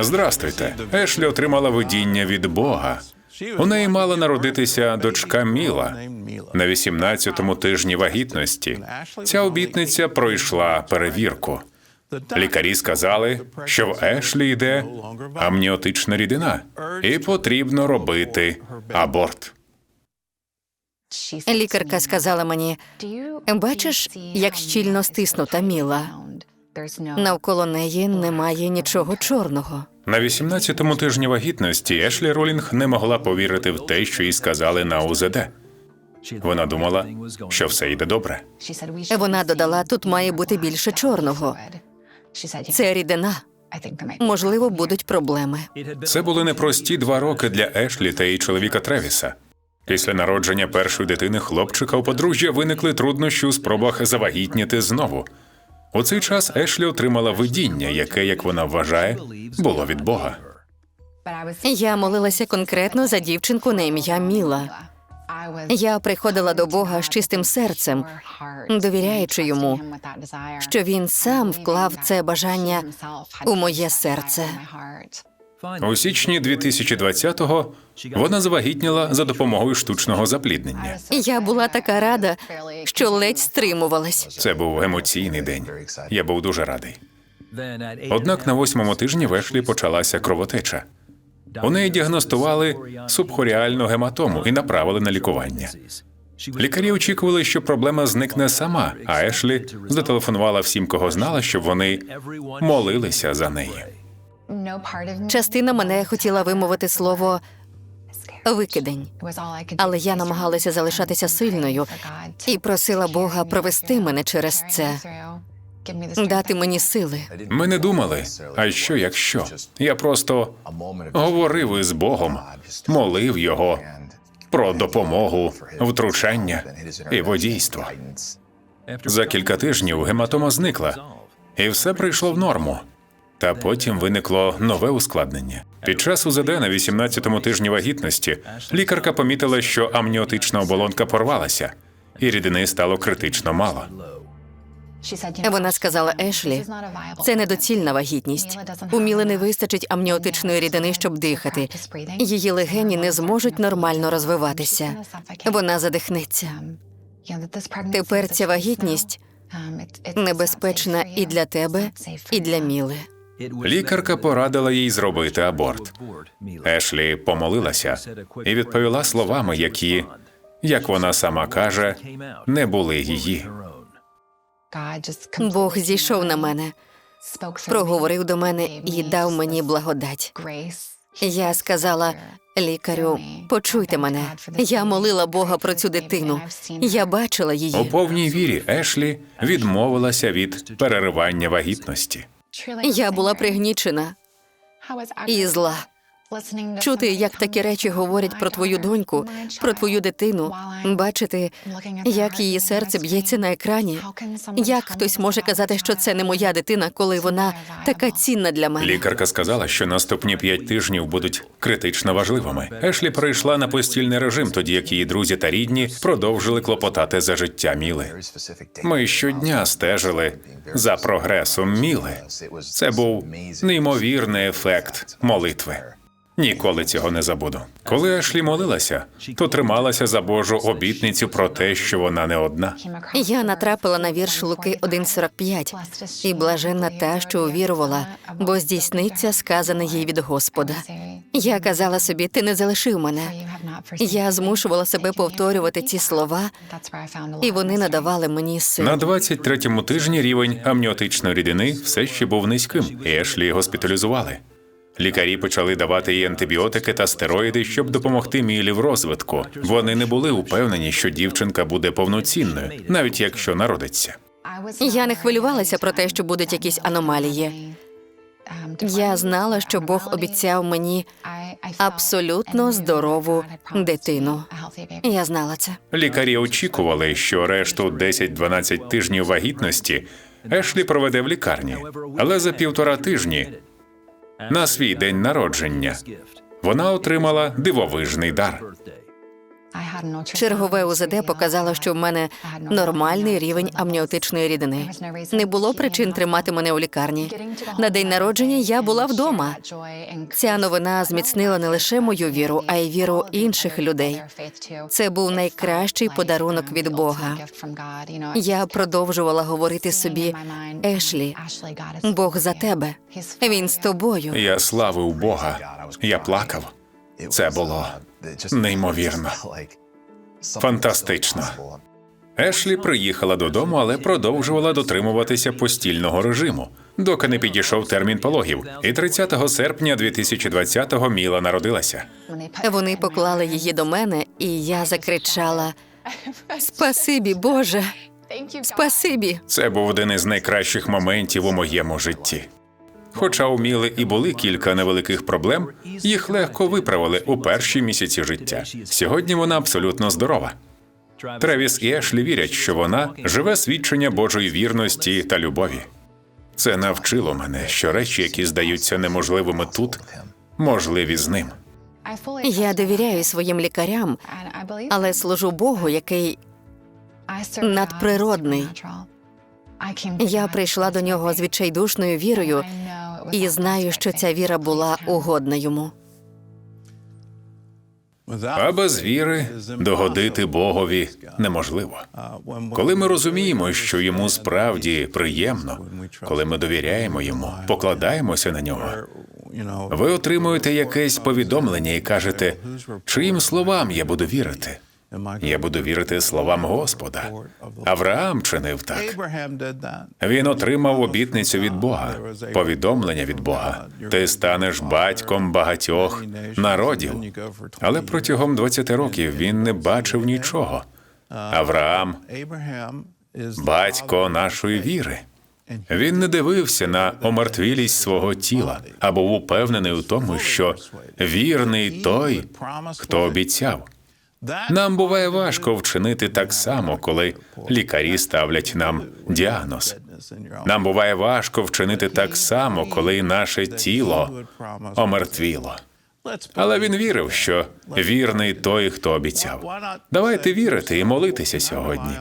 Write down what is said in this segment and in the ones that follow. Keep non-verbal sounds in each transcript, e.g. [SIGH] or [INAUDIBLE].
Здрастуйте. Ешлі отримала видіння від Бога. У неї мала народитися дочка Міла на 18-му тижні вагітності. Ця обітниця пройшла перевірку. Лікарі сказали, що в Ешлі йде амніотична рідина, і потрібно робити аборт. Лікарка сказала мені: бачиш, як щільно стиснута Міла. Навколо неї немає нічого чорного. На 18-му тижні вагітності Ешлі Ролінг не могла повірити в те, що їй сказали на УЗД. Вона думала, що все йде добре. Вона додала, тут має бути більше чорного. Це рідина. Можливо, будуть проблеми. Це були непрості два роки для Ешлі та її чоловіка Тревіса. Після народження першої дитини хлопчика у подружжя виникли труднощі у спробах завагітніти знову. У цей час Ешлі отримала видіння, яке, як вона вважає, було від Бога. Я молилася конкретно за дівчинку на ім'я Міла. Я приходила до Бога з чистим серцем, довіряючи йому, що він сам вклав це бажання у моє серце. У січні 2020-го вона завагітніла за допомогою штучного запліднення. Я була така рада, що ледь стримувалась. Це був емоційний день. Я був дуже радий. Однак на восьмому тижні в Ешлі почалася кровотеча. У неї діагностували субхоріальну гематому і направили на лікування. Лікарі очікували, що проблема зникне сама, а Ешлі зателефонувала всім, кого знала, щоб вони молилися за неї. Частина мене хотіла вимовити слово викидень, але я намагалася залишатися сильною і просила Бога провести мене через це, дати мені сили. Ми не думали, а що якщо? Я просто говорив із Богом, молив його про допомогу, втручання і водійство. За кілька тижнів гематома зникла, і все прийшло в норму. Та потім виникло нове ускладнення. Під час УЗД на 18-му тижні вагітності лікарка помітила, що амніотична оболонка порвалася, і рідини стало критично мало. Вона сказала Ешлі, це недоцільна вагітність. У Міли не вистачить амніотичної рідини, щоб дихати. Її легені не зможуть нормально розвиватися. Вона задихнеться. Тепер ця вагітність небезпечна і для тебе, і для Міли. Лікарка порадила їй зробити аборт. Ешлі помолилася і відповіла словами, які, як вона сама каже, не були її. Бог зійшов на мене, проговорив до мене і дав мені благодать. Я сказала лікарю, почуйте мене. Я молила Бога про цю дитину. Я бачила її У повній вірі Ешлі відмовилася від переривання вагітності. Я була пригнічена і зла. Чути, як такі речі говорять про твою доньку, про твою дитину, бачити, як її серце б'ється на екрані. Як хтось може казати, що це не моя дитина, коли вона така цінна для мене? Лікарка сказала, що наступні п'ять тижнів будуть критично важливими. Ешлі перейшла на постільний режим, тоді як її друзі та рідні продовжили клопотати за життя Міли. Ми щодня стежили за прогресом Міли. Це був неймовірний ефект молитви. Ніколи цього не забуду. Коли Ешлі молилася, то трималася за Божу обітницю про те, що вона не одна. Я натрапила на вірш Луки 1.45. і блаженна та, що увірувала, бо здійсниться сказане їй від Господа. Я казала собі, ти не залишив мене. Я змушувала себе повторювати ці слова, і вони надавали мені сил. На 23-му тижні рівень амніотичної рідини все ще був низьким, і Ешлі госпіталізували. Лікарі почали давати їй антибіотики та стероїди, щоб допомогти Мілі в розвитку. Вони не були упевнені, що дівчинка буде повноцінною, навіть якщо народиться. Я не хвилювалася про те, що будуть якісь аномалії. Я знала, що Бог обіцяв мені абсолютно здорову дитину. Я знала це. Лікарі очікували, що решту 10-12 тижнів вагітності Ешлі проведе в лікарні, але за півтора тижні на свій день народження вона отримала дивовижний дар. Чергове УЗД показало, що в мене нормальний рівень амніотичної рідини. Не було причин тримати мене у лікарні. На день народження я була вдома. Ця новина зміцнила не лише мою віру, а й віру інших людей. Це був найкращий подарунок від Бога. Я продовжувала говорити собі, Ешлі, Бог за тебе. Він з тобою. Я славив Бога. Я плакав. Це було неймовірно. [LAUGHS] Фантастично. Ешлі приїхала додому, але продовжувала дотримуватися постільного режиму, доки не підійшов термін пологів. І 30 серпня 2020-го Міла народилася. Вони поклали її до мене, і я закричала: Спасибі, Боже! Спасибі! Це був один із найкращих моментів у моєму житті. Хоча у Міли і були кілька невеликих проблем, їх легко виправили у перші місяці життя. Сьогодні вона абсолютно здорова. Тревіс і Ешлі вірять, що вона живе свідчення Божої вірності та любові. Це навчило мене, що речі, які здаються неможливими тут, можливі з ним. Я довіряю своїм лікарям, але служу Богу, який надприродний. Я прийшла до нього з відчайдушною вірою і знаю, що ця віра була угодна йому. А без віри догодити Богові неможливо. Коли ми розуміємо, що йому справді приємно, коли ми довіряємо йому, покладаємося на нього. Ви отримуєте якесь повідомлення і кажете, чиїм словам я буду вірити? Я буду вірити словам Господа. Авраам чинив так. Він отримав обітницю від Бога, повідомлення від Бога. Ти станеш батьком багатьох народів. Але протягом 20 років він не бачив нічого. Авраам батько нашої віри. Він не дивився на омертвілість свого тіла, а був упевнений у тому, що вірний той, хто обіцяв. Нам буває важко вчинити так само, коли лікарі ставлять нам діагноз. Нам буває важко вчинити так само, коли наше тіло омертвіло. Але він вірив, що вірний той, хто обіцяв. Давайте вірити і молитися сьогодні.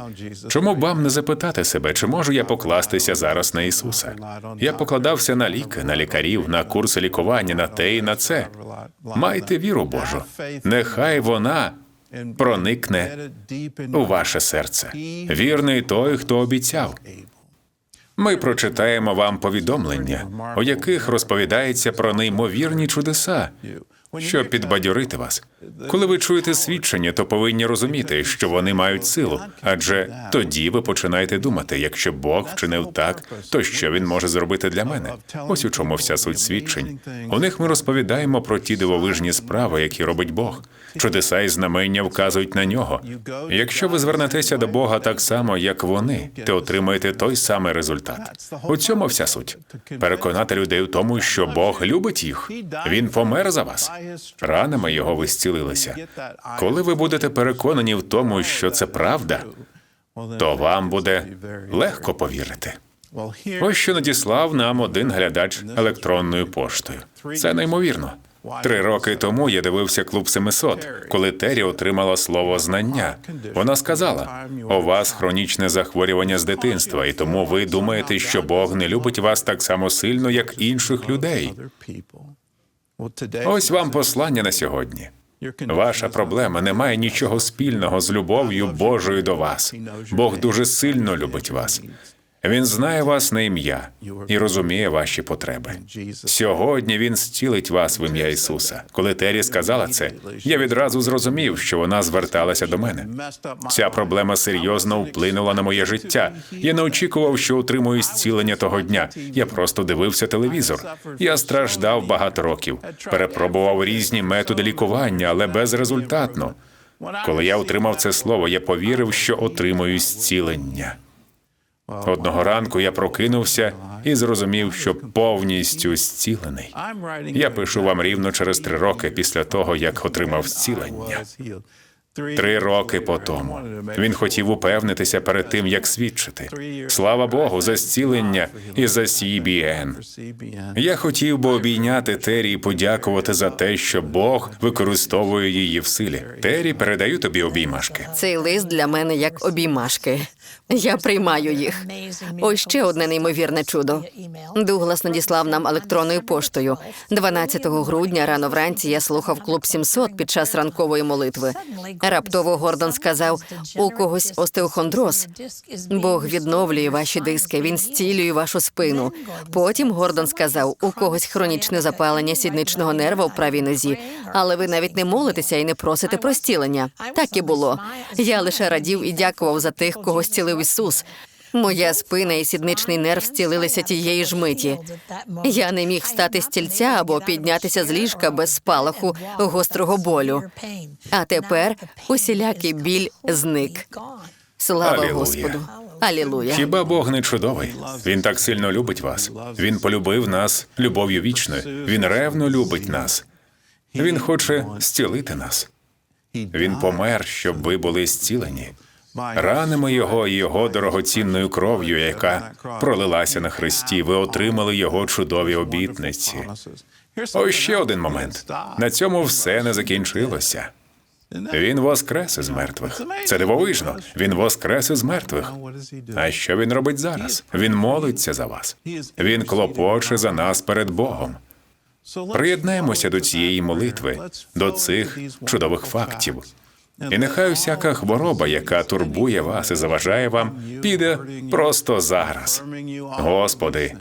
Чому б вам не запитати себе, чи можу я покластися зараз на Ісуса? Я покладався на ліки, на лікарів, на курси лікування, на те і на це. Майте віру Божу. Нехай вона проникне у ваше серце. Вірний той, хто обіцяв. Ми прочитаємо вам повідомлення, у яких розповідається про неймовірні чудеса, щоб підбадьорити вас. Коли ви чуєте свідчення, то повинні розуміти, що вони мають силу, адже тоді ви починаєте думати, якщо Бог вчинив так, то що він може зробити для мене? Ось у чому вся суть свідчень. У них ми розповідаємо про ті дивовижні справи, які робить Бог. Чудеса і знамення вказують на нього. Якщо ви звернетеся до Бога так само, як вони, ти отримаєте той самий результат. У цьому вся суть. Переконати людей в тому, що Бог любить їх. Він помер за вас. Ранами його ви зцілилися. Коли ви будете переконані в тому, що це правда, то вам буде легко повірити. Ось що надіслав нам один глядач електронною поштою. Це неймовірно. Три роки тому я дивився клуб 700, коли Террі отримала слово знання. Вона сказала: у вас хронічне захворювання з дитинства, і тому ви думаєте, що Бог не любить вас так само сильно, як інших людей. Ось вам послання на сьогодні. Ваша проблема не має нічого спільного з любов'ю Божою до вас. Бог дуже сильно любить вас. Він знає вас на ім'я і розуміє ваші потреби. Сьогодні він зцілить вас в ім'я Ісуса. Коли Террі сказала це, я відразу зрозумів, що вона зверталася до мене. Ця проблема серйозно вплинула на моє життя. Я не очікував, що отримую зцілення того дня. Я просто дивився телевізор. Я страждав багато років, перепробував різні методи лікування, але безрезультатно. Коли я отримав це слово, я повірив, що отримую зцілення. Одного ранку я прокинувся і зрозумів, що повністю зцілений. Я пишу вам рівно через три роки після того, як отримав зцілення. Три роки по тому. Він хотів упевнитися перед тим, як свідчити. Слава Богу, за зцілення і за CBN. Я хотів би обійняти Тері і подякувати за те, що Бог використовує її в силі. Тері, передаю тобі обіймашки. Цей лист для мене як обіймашки. Я приймаю їх. Ось ще одне неймовірне чудо. Дуглас надіслав нам електронною поштою. 12 грудня рано вранці я слухав клуб 700 під час ранкової молитви. Раптово Гордон сказав: у когось остеохондроз. Бог відновлює ваші диски, він зцілює вашу спину. Потім Гордон сказав: у когось хронічне запалення сідничного нерва в правій нозі, але ви навіть не молитеся і не просите про зцілення. Так і було. Я лише радів і дякував за тих, кого зцілив Ісус. Моя спина і сідничний нерв зцілилися тієї ж миті. Я не міг встати з стільця або піднятися з ліжка без спалаху гострого болю. А тепер усілякий біль зник. Слава Алілуя. Господу! Алілуя! Хіба Бог не чудовий? Він так сильно любить вас. Він полюбив нас любов'ю вічною. Він ревно любить нас. Він хоче зцілити нас. Він помер, щоб ви були зцілені. Ранимо його і його дорогоцінною кров'ю, яка пролилася на хресті. Ви отримали його чудові обітниці. Ось ще один момент. На цьому все не закінчилося. Він воскрес із мертвих. Це дивовижно. Він воскрес із мертвих. А що він робить зараз? Він молиться за вас. Він клопоче за нас перед Богом. Приєднаємося до цієї молитви, до цих чудових фактів. І нехай усяка хвороба, яка турбує вас і заважає вам, піде просто зараз. Господи,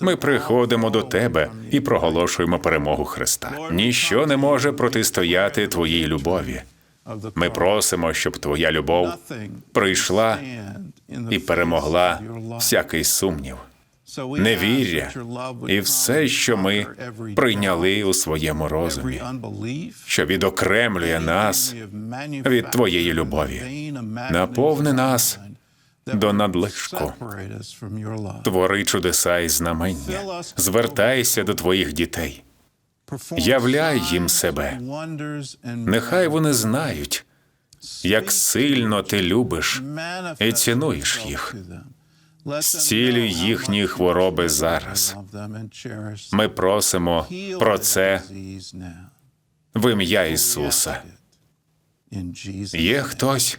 ми приходимо до Тебе і проголошуємо перемогу Христа. Ніщо не може протистояти Твоїй любові. Ми просимо, щоб Твоя любов прийшла і перемогла всякий сумнів, невір'я і все, що ми прийняли у своєму розумі, що відокремлює нас від Твоєї любові. Наповни нас до надлишку. Твори чудеса і знамення. Звертайся до твоїх дітей. Являй їм себе. Нехай вони знають, як сильно ти любиш і цінуєш їх. Зцілюй їхні хвороби зараз. Ми просимо про це в ім'я Ісуса. Є хтось,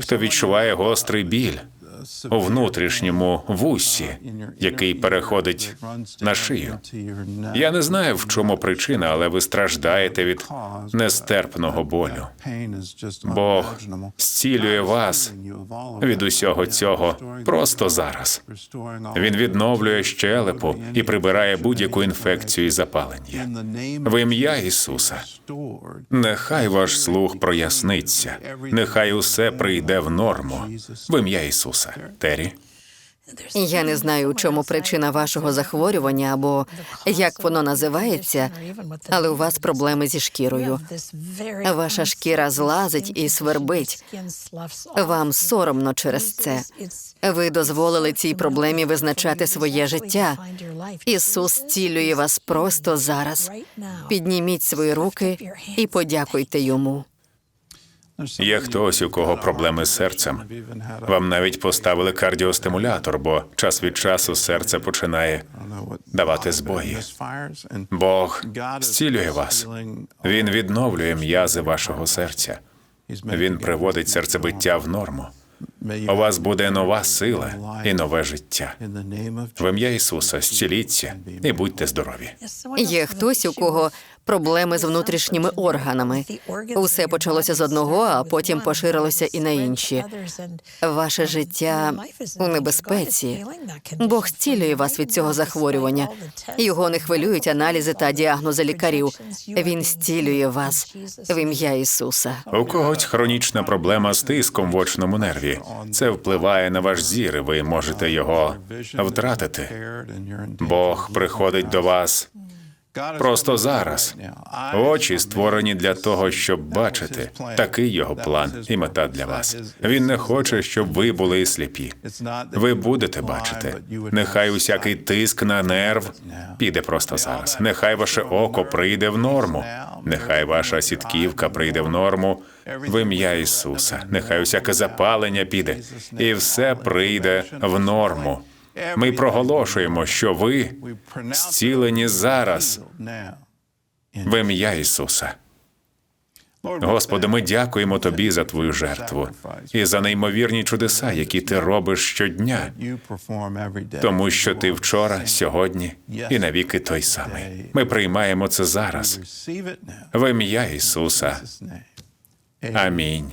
хто відчуває гострий біль у внутрішньому вусі, який переходить на шию. Я не знаю, в чому причина, але ви страждаєте від нестерпного болю. Бог зцілює вас від усього цього просто зараз. Він відновлює щелепу і прибирає будь-яку інфекцію і запалення. В ім'я Ісуса. Нехай ваш слух проясниться, нехай усе прийде в норму. В ім'я Ісуса. Тері. Я не знаю, у чому причина вашого захворювання або як воно називається, але у вас проблеми зі шкірою. Ваша шкіра злазить і свербить. Вам соромно через це. Ви дозволили цій проблемі визначати своє життя. Ісус зцілює вас просто зараз. Підніміть свої руки і подякуйте йому. Є хтось, у кого проблеми з серцем. Вам навіть поставили кардіостимулятор, бо час від часу серце починає давати збої. Бог зцілює вас. Він відновлює м'язи вашого серця. Він приводить серцебиття в норму. У вас буде нова сила і нове життя. В ім'я Ісуса зціліться і будьте здорові. Є хтось, у кого проблеми з внутрішніми органами. Усе почалося з одного, а потім поширилося і на інші. Ваше життя у небезпеці. Бог зцілює вас від цього захворювання. Його не хвилюють аналізи та діагнози лікарів. Він зцілює вас в ім'я Ісуса. У когось хронічна проблема з тиском в очному нерві. Це впливає на ваш зір, і ви можете його втратити. Бог приходить до вас Просто зараз. Очі створені для того, щоб бачити. Такий його план і мета для вас. Він не хоче, щоб ви були сліпі. Ви будете бачити. Нехай усякий тиск на нерв піде просто зараз. Нехай ваше око прийде в норму. Нехай ваша сітківка прийде в норму в ім'я Ісуса. Нехай усяке запалення піде, і все прийде в норму. Ми проголошуємо, що ви зцілені зараз в ім'я Ісуса. Господи, ми дякуємо Тобі за Твою жертву і за неймовірні чудеса, які ти робиш щодня, тому що ти вчора, сьогодні і навіки той самий. Ми приймаємо це зараз в ім'я Ісуса. Амінь.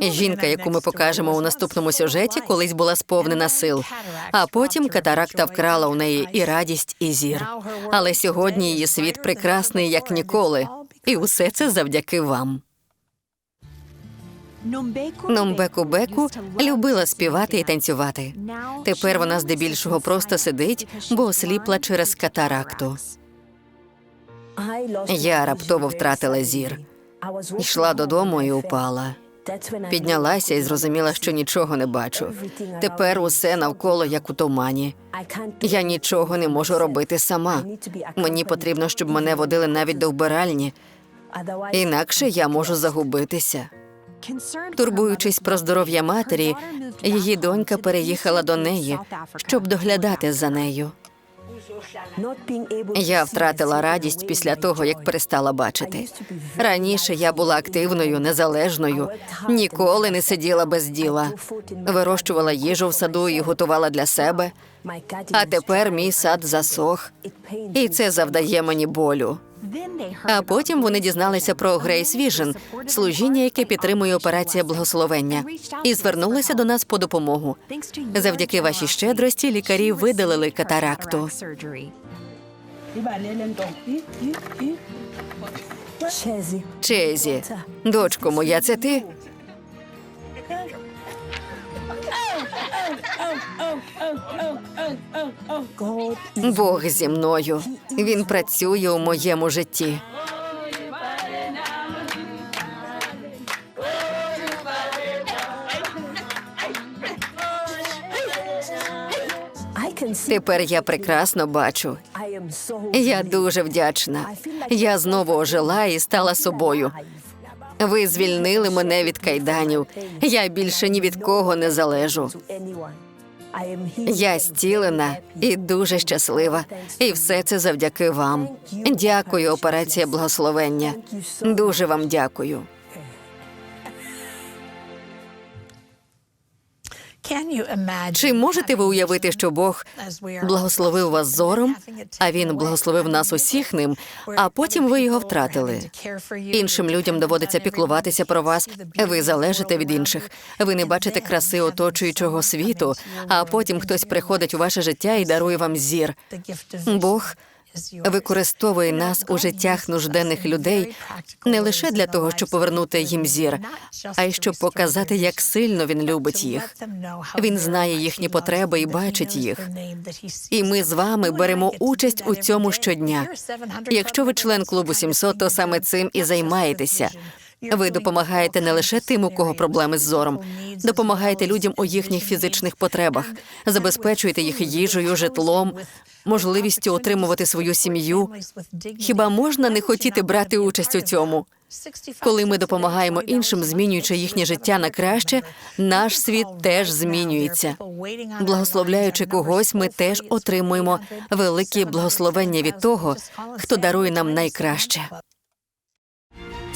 Жінка, яку ми покажемо у наступному сюжеті, колись була сповнена сил. А потім катаракта вкрала у неї і радість, і зір. Але сьогодні її світ прекрасний як ніколи. І усе це завдяки вам. Номбеку Беку любила співати і танцювати. Тепер вона здебільшого просто сидить, бо осліпла через катаракту. Я раптово втратила зір. Йшла додому і упала. Піднялася і зрозуміла, що нічого не бачу. Тепер усе навколо як у тумані. Я нічого не можу робити сама. Мені потрібно, щоб мене водили навіть до вбиральні, інакше я можу загубитися. Турбуючись про здоров'я матері, її донька переїхала до неї, щоб доглядати за нею. Я втратила радість після того, як перестала бачити. Раніше я була активною, незалежною, ніколи не сиділа без діла. Вирощувала їжу в саду і готувала для себе. А тепер мій сад засох, і це завдає мені болю. А потім вони дізналися про Грейс Віжен, служіння, яке підтримує операція благословення, і звернулися до нас по допомогу. Завдяки вашій щедрості лікарі видалили катаракту. Чезі, дочко моя, це ти? Бог зі мною. Він працює у моєму житті. Тепер я прекрасно бачу. Я дуже вдячна. Я знову ожила і стала собою. Ви звільнили мене від кайданів. Я більше ні від кого не залежу. Я зцілена і дуже щаслива. І все це завдяки вам. Дякую, операція благословення. Дуже вам дякую. Чи можете ви уявити, що Бог благословив вас зором, а він благословив нас усіх ним, а потім ви його втратили? Іншим людям доводиться піклуватися про вас. Ви залежите від інших. Ви не бачите краси оточуючого світу, а потім хтось приходить у ваше життя і дарує вам зір. Бог використовує нас у життях нужденних людей не лише для того, щоб повернути їм зір, а й щоб показати, як сильно він любить їх. Він знає їхні потреби і бачить їх. І ми з вами беремо участь у цьому щодня. Якщо ви член клубу 700, то саме цим і займаєтеся. Ви допомагаєте не лише тим, у кого проблеми з зором, допомагаєте людям у їхніх фізичних потребах, забезпечуєте їх їжею, житлом, можливістю отримувати свою сім'ю. Хіба можна не хотіти брати участь у цьому? Коли ми допомагаємо іншим, змінюючи їхнє життя на краще, наш світ теж змінюється. Благословляючи когось, ми теж отримуємо великі благословення від того, хто дарує нам найкраще.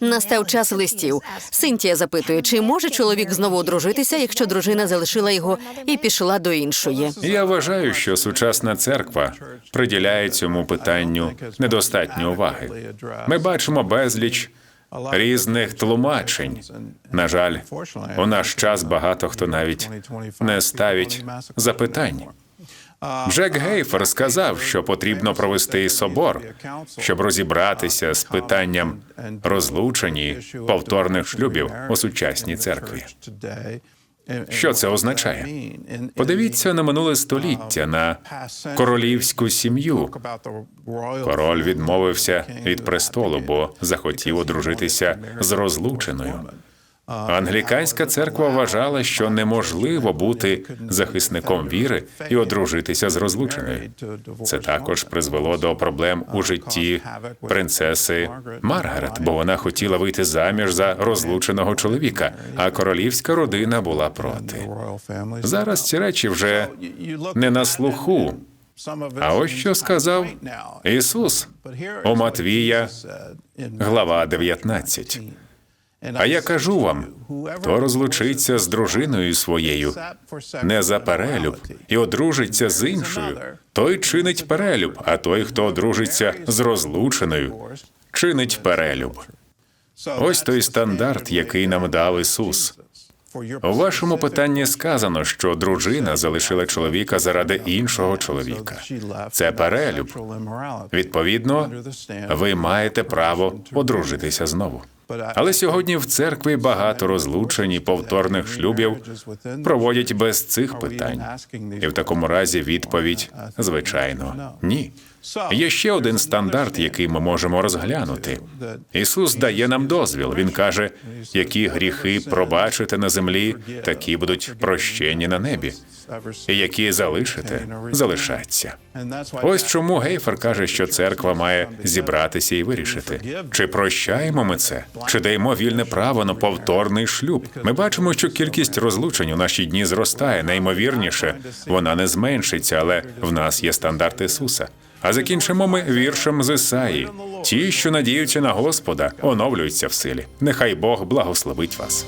Настав час листів. Синтія запитує, чи може чоловік знову одружитися, якщо дружина залишила його і пішла до іншої. Я вважаю, що сучасна церква приділяє цьому питанню недостатньо уваги. Ми бачимо безліч різних тлумачень. На жаль, у наш час багато хто навіть не ставить запитань. Джек Гейфер сказав, що потрібно провести собор, щоб розібратися з питанням розлучені повторних шлюбів у сучасній церкві. Що це означає? Подивіться на минуле століття, на королівську сім'ю. Король відмовився від престолу, бо захотів одружитися з розлученою. Англіканська церква вважала, що неможливо бути захисником віри і одружитися з розлученою. Це також призвело до проблем у житті принцеси Маргарет, бо вона хотіла вийти заміж за розлученого чоловіка, а королівська родина була проти. Зараз ці речі вже не на слуху. А ось що сказав Ісус у Матвія, глава 19. А я кажу вам, хто розлучиться з дружиною своєю не за перелюб і одружиться з іншою, той чинить перелюб, а той, хто одружиться з розлученою, чинить перелюб. Ось той стандарт, який нам дав Ісус. У вашому питанні сказано, що дружина залишила чоловіка заради іншого чоловіка. Це перелюб. Відповідно, ви маєте право одружитися знову. Але сьогодні в церкві багато розлучень і повторних шлюбів проводять без цих питань. І в такому разі відповідь звичайно ні. Є ще один стандарт, який ми можемо розглянути. Ісус дає нам дозвіл. Він каже, які гріхи пробачите на землі, такі будуть прощені на небі. І які залишите, залишаться. Ось чому Гейфер каже, що церква має зібратися і вирішити, чи прощаємо ми це, чи даємо вільне право на повторний шлюб. Ми бачимо, що кількість розлучень у наші дні зростає. Наймовірніше, вона не зменшиться, але в нас є стандарт Ісуса. А закінчимо ми віршем з Ісаї. Ті, що надіються на Господа, оновлюються в силі. Нехай Бог благословить вас.